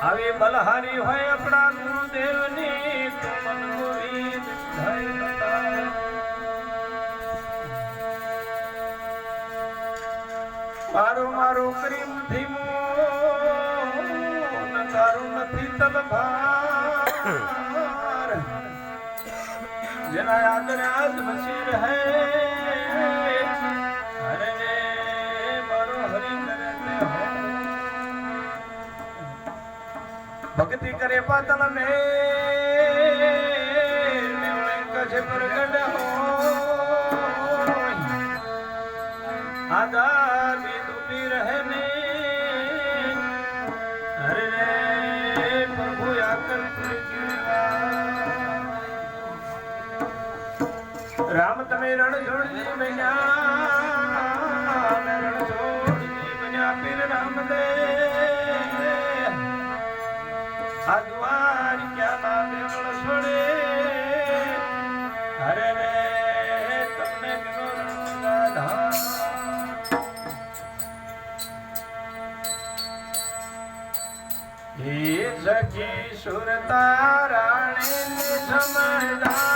આવી બલહારી હોય આપણા ગુરુદેવની. મારું મારું પ્રેમ ધીમું તારું નથી તલભાર જેના આદરે આજ વસી રહે ભક્તિ કરે પાતળ મે કછ પ્રગટ હોય. આઝાદી ડૂબી રહે ને. હરે રે, પ્રભુ આકર રામ, તમે રણ છોડી બન્યા સખી સુર તારાણી ને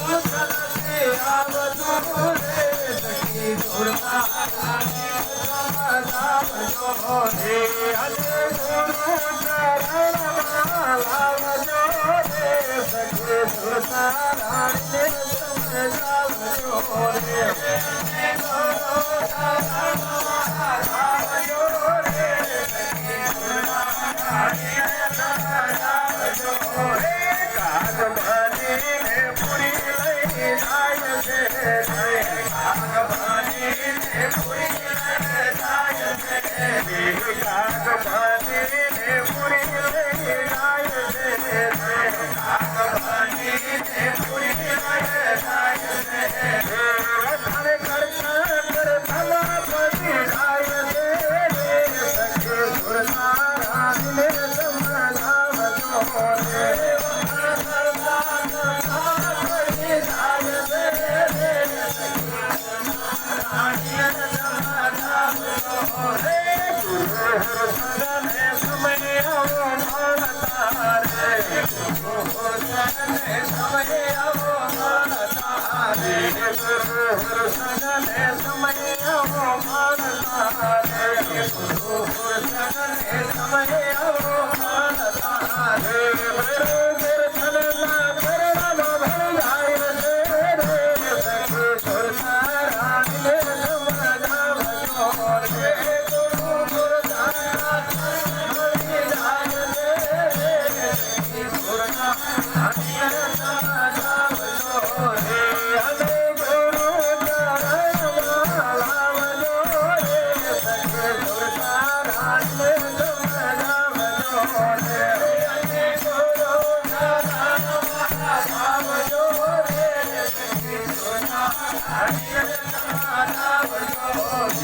Oh, Yes.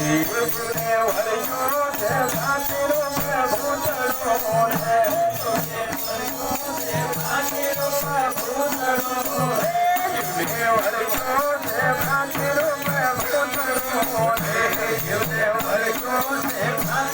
Guru Dev Hari Guru Dev